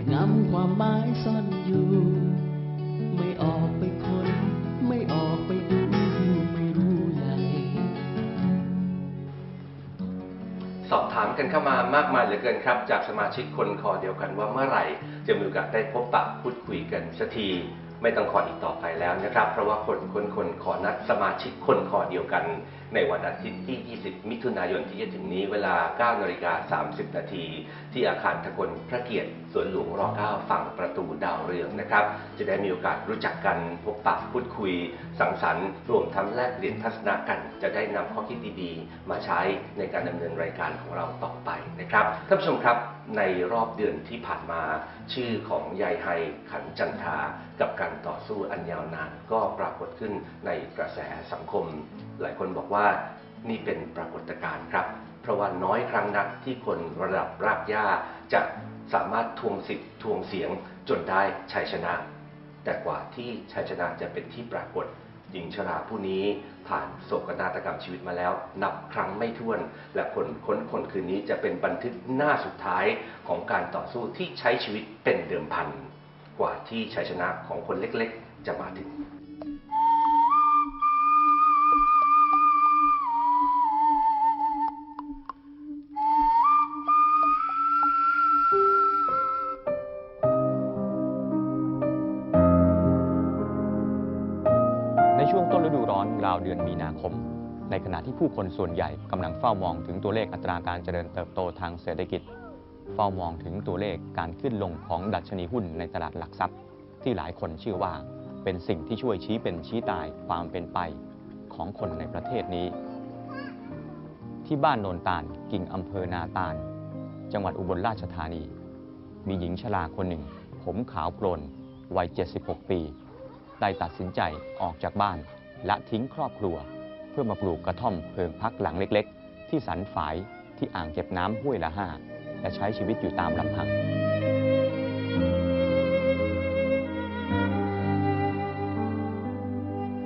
เก็บงำความหมายซ่อนอยู่ ไม่ออกไปคนไม่ออกไปดูไม่รู้ใหญ่สอบถามกันเข้ามามากมายเหลือเกินครับ จากสมาชิกคนคอเดียวกันว่าเมื่อไหร่ จะมีโอกาสได้พบปะพูดคุยกันสักทีไม่ต้องขออีกต่อไปแล้วนะครับ เพราะว่าคนคนคนขอนัดสมาชิกคนคอเดียวกัน ในวันอาทิตย์ที่ 20 มิถุนายนที่จะถึงนี้เวลา 9 นาฬิกา 30 นาที ที่อาคารทกลพระเกียรติสวนหลวงร9ฝั่งประตูดาวเรืองนะครับ จะได้มีโอกาสรู้จักกันพบปะพูดคุย สังสรรค์ รวมทั้งแลกเปลี่ยนทัศนะกัน จะได้นำข้อคิดดีๆ มาใช้ในการดำเนินรายการของเราต่อไปนะครับท่านผู้ชมครับในรอบเดือนที่ผ่านมา ชื่อของยายไฮขันจันทากับการต่อสู้อันยาวนานก็ปรากฏขึ้นในกระแสสังคม หลายคนบอกว่านี่เป็นปรากฏการณ์ครับ เพราะว่าน้อยครั้งนักที่คนระดับรากหญ้าจะสามารถทวงสิทธิ์ทวงเสียงจนได้ชัยชนะ แต่กว่าที่ชัยชนะจะเป็นที่ปรากฏหญิงชราผู้นี้ผ่านโศกนาฏกรรมชีวิตมาแล้ว นับครั้งไม่ถ้วน และคนค้นคนคืนนี้จะเป็นบันทึกหน้าสุดท้ายของการต่อสู้ที่ใช้ชีวิตเป็นเดิมพัน กว่าที่ชัยชนะของคนเล็กๆ จะมาถึง ร้อนราวเดือนมีนาคม ในขณะที่ผู้คนส่วนใหญ่กำลังเฝ้ามองถึงตัวเลขอัตราการเจริญเติบโตทางเศรษฐกิจ เฝ้ามองถึงตัวเลขการขึ้นลงของดัชนีหุ้นในตลาดหลักทรัพย์ ที่หลายคนเชื่อว่า เป็นสิ่งที่ช่วยชี้เป็นชี้ตายความเป็นไปของคนในประเทศนี้ ที่บ้านโนนตาลกิ่งอำเภอนาตาล จังหวัดอุบลราชธานี มีหญิงชราคนหนึ่ง ผมขาวโปลนวัย 76 ปี ได้ตัดสินใจออกจากบ้าน และทิ้งครอบครัว เพื่อมาปลูกกระท่อมเพิงพักหลังเล็กๆ ที่สันฝายที่อ่างเก็บน้ำห้วยละห้าและใช้ชีวิตอยู่ตามลำพัง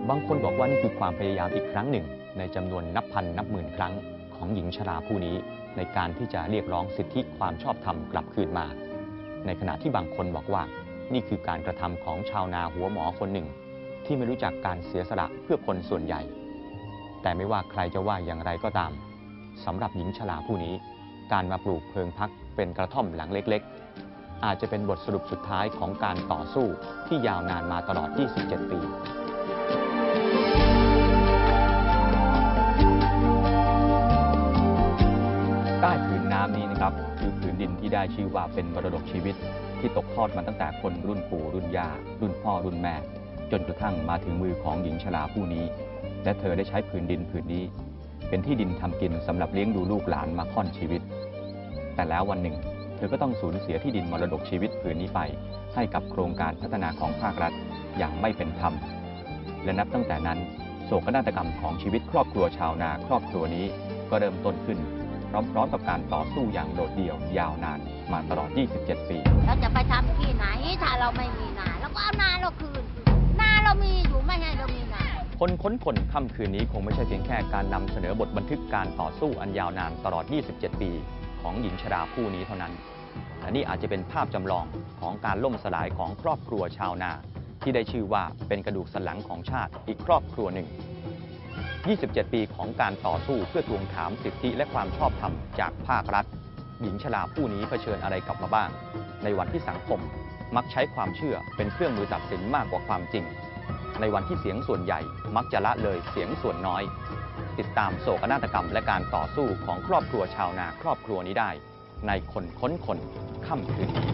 บางคนบอกว่านี่คือความพยายามอีกครั้งหนึ่ง ในจำนวนนับพันนับหมื่นครั้งของหญิงชราผู้นี้ในการที่จะเรียกร้องสิทธิความชอบธรรมกลับคืนมา ในขณะที่บางคนบอกว่า นี่คือการกระทำของชาวนาหัวหมอคนหนึ่ง ที่ไม่รู้จักการเสียสละเพื่อคนส่วนใหญ่ แต่ไม่ว่าใครจะว่าอย่างไรก็ตามสำหรับหญิงชราผู้นี้ การมาปลูกเพลิงพักเป็นกระท่อมหลังเล็กๆ อาจจะเป็นบทสรุปสุดท้ายของการต่อสู้ที่ยาวนานมาตลอด 27 ปีใต้ผืนน้ำนี้นะครับคือผืนดินที่ได้ชื่อว่าเป็นมรดกชีวิต ที่ตกทอดมาตั้งแต่คนรุ่นปู่รุ่นย่ารุ่นพ่อรุ่นแม่ จนกระทั่งมาถึงมือของหญิงชราผู้นี้ และเธอได้ใช้ผืนดินผืนนี้ เป็นที่ดินทำกินสำหรับเลี้ยงดูลูกหลานมาค่อนชีวิต แต่แล้ววันหนึ่ง เธอก็ต้องสูญเสียที่ดินมรดกชีวิตผืนนี้ไป ให้กับโครงการพัฒนาของภาครัฐอย่างไม่เป็นธรรม และนับตั้งแต่นั้น โศกนาฏกรรมของชีวิตครอบครัวชาวนาครอบครัวนี้ก็เริ่มต้นขึ้นพร้อมๆกับการต่อสู้อย่างโดดเดี่ยวยาวนานมาตลอด 27 ปี เราจะไปทำที่ไหน ถ้าเราไม่มีนาเราก็เอานาเราคืน มีอยู่ไม่ให้เรามีนาคนค้นคนค่ำคืนนี้คงไม่ใช่เพียงแค่การนำเสนอบทบันทึกการต่อสู้อันยาวนานตลอด 27 ปี ของหญิงชราผู้นี้เท่านั้นและนี่อาจจะเป็นภาพจำลองของการล่มสลายของครอบครัวชาวนา ที่ได้ชื่อว่าเป็นกระดูกสันหลังของชาติอีกครอบครัวหนึ่ง 27 ปีของการต่อสู้เพื่อทวงถามสิทธิและความชอบธรรมจากภาครัฐ หญิงชราผู้นี้เผชิญอะไรกลับมาบ้าง ในวันที่สังคม มักใช้ความเชื่อเป็นเครื่องมือตัดสินมากกว่าความจริง ในวันที่เสียงส่วนใหญ่มักจะละเลยเสียงส่วนน้อย ติดตามโศกนาฏกรรมและการต่อสู้ของครอบครัวชาวนาครอบครัวนี้ได้ ในคนค้นคนค่ำคืนนี้